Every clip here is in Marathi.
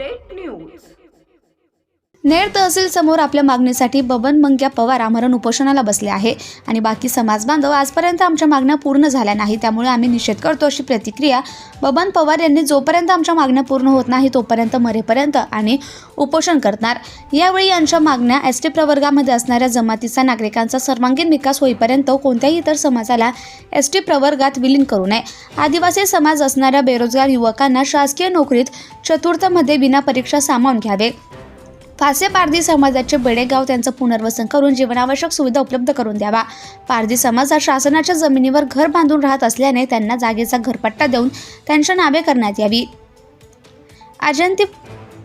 update news. नेर तहसील समोर आपल्या मागणीसाठी बबन मंग्या पवार आमरण उपोषणाला बसले आहे. आणि बाकी समाज बांधव आजपर्यंत आमच्या मागण्या पूर्ण झाल्या नाही. त्यामुळे आम्ही निषेध करतो अशी प्रतिक्रिया बबन पवार यांनी जोपर्यंत आमच्या मागण्या पूर्ण होत नाही तोपर्यंत मरेपर्यंत आणि उपोषण करणार. यावेळी यांच्या मागण्या एस टी प्रवर्गामध्ये असणाऱ्या जमातीचा नागरिकांचा सर्वांगीण विकास होईपर्यंत कोणत्याही इतर समाजाला एस टी प्रवर्गात विलीन करू नये. आदिवासी समाज असणाऱ्या बेरोजगार युवकांना शासकीय नोकरीत चतुर्थमध्ये बिना परीक्षा सामावून घ्यावे. फासे पारधी समाजाचे बेडेगाव त्यांचं पुनर्वसन करून जीवनावश्यक सुविधा उपलब्ध करून द्यावा. पारधी समाज हा शासनाच्या जमिनीवर घर बांधून राहत असल्याने त्यांना जागेचा घरपट्टा देऊन त्यांच्या नावे करण्यात यावी. अजंती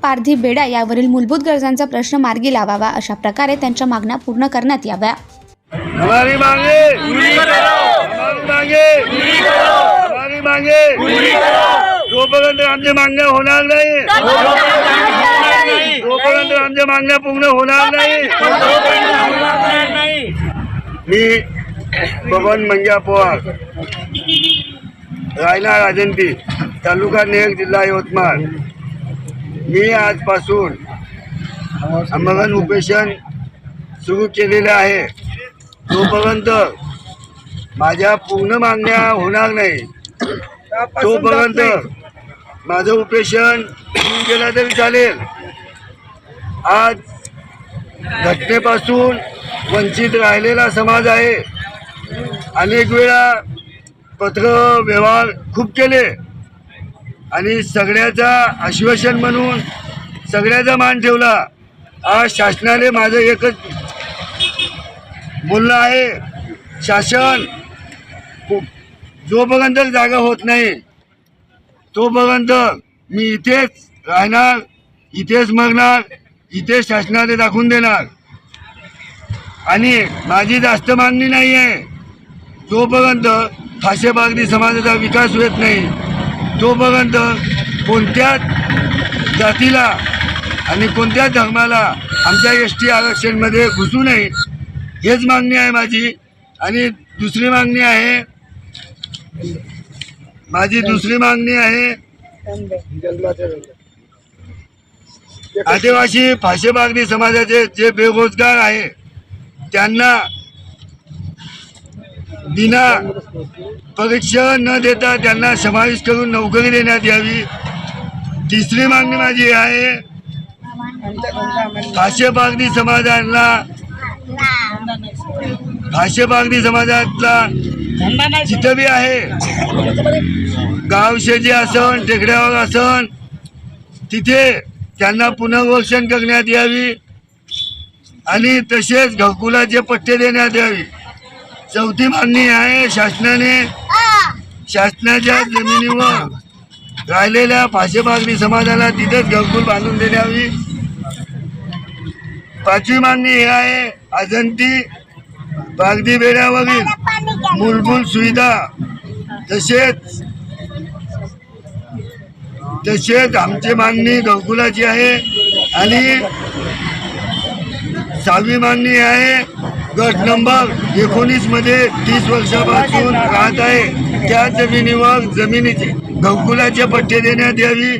पारधी बेडा यावरील मूलभूत गरजांचा प्रश्न मार्गी लावावा अशा प्रकारे त्यांच्या मागण्या पूर्ण करण्यात याव्या. जोपर्यंत आमच्या मागण्या होणार नाही। जोपर्यंत आमच्या मागण्या पूर्ण होणार नाही मी बबन मंग्या पवार रायना राजंती तालुका नेर जिल्हा यवतमाळ. मी आजपासून आमरण उपेशन सुरू केलेलं आहे. तोपर्यंत माझ्या पूर्ण मागण्या होणार नाही तोपर्यंत माझं उपेशन सुरू केलं तरी चालेल. आज घटनेपासून वंचित राहिलेला समाज आहे. अनेक वेळा पत्र व्यवहार खूप केले. आणि सगळ्याचा आश्वासन म्हणून सगळ्याचा मान ठेवला. आज शासनाने माझं एकच बोलणं आहे. शासन जोपर्यंत जागा होत नाही तोपर्यंत मी इथेच राहणार इथेच मरणार. इथेच शासनाने दाखवून देणार. आणि माझी जास्त मागणी नाही आहे. जोपर्यंत फाशे बागदी समाजाचा विकास होत नाही तोपर्यंत कोणत्याच जातीला आणि कोणत्याच धर्माला आमच्या एस टी आरक्षणमध्ये घुसू नये हेच मागणी आहे माझी. आणि दुसरी मागणी आहे माझी दुसरी मागणी आहे आदिवासी फाशे समाजाचे जे बेरोजगार आहे त्यांना बिना परीक्षा न देता त्यांना समावेश करून नोकरी देण्यात यावी. तिसरी मागणी माझी आहे फाशे समाजाला फाशे समाजातला जिथं बी आहे गावशेजी असन टेकड्यावर असन तिथे त्यांना पुनर्वसन करण्यात यावी आणि तसेच घरकुलाचे पट्टे देण्यात यावी. चौथी मागणी आहे शासनाने शासनाच्या जमिनीवर राहिलेल्या फाशे समाजाला तिथेच घरकुल बांधून देण्यावी. पाचवी मागणी ही आहे अजंती बागदी बेड्यावरील मूलभूत सुविधा तसेच तसेच आमची मागणी घरकुलाची आहे आणि सहावी मागणी आहे गट नंबर एकोणीसमध्ये तीस वर्षापासून राहत आहे. त्या जमिनीवर जमिनीचे घरकुलाचे पट्टे देण्यात यावी.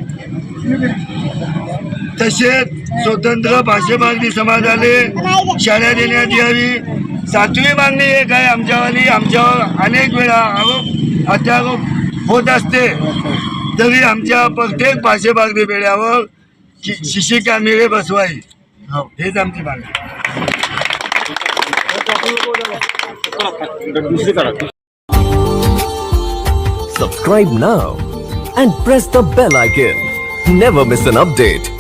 तसेच स्वतंत्र भाषे मागणी समाजाले शाळा देण्यात यावी. सातवी मागणी एक आहे आमच्यावाली. आमच्यावर अनेक वेळा आरोप अत्यारोप होत असते. तरी आमच्या प्रत्येक पाचशे मागणी बेड्यावर शिशी शिशिका बसवाई हेच आमची मागणी Subscribe now and press the bell icon. Never miss an update.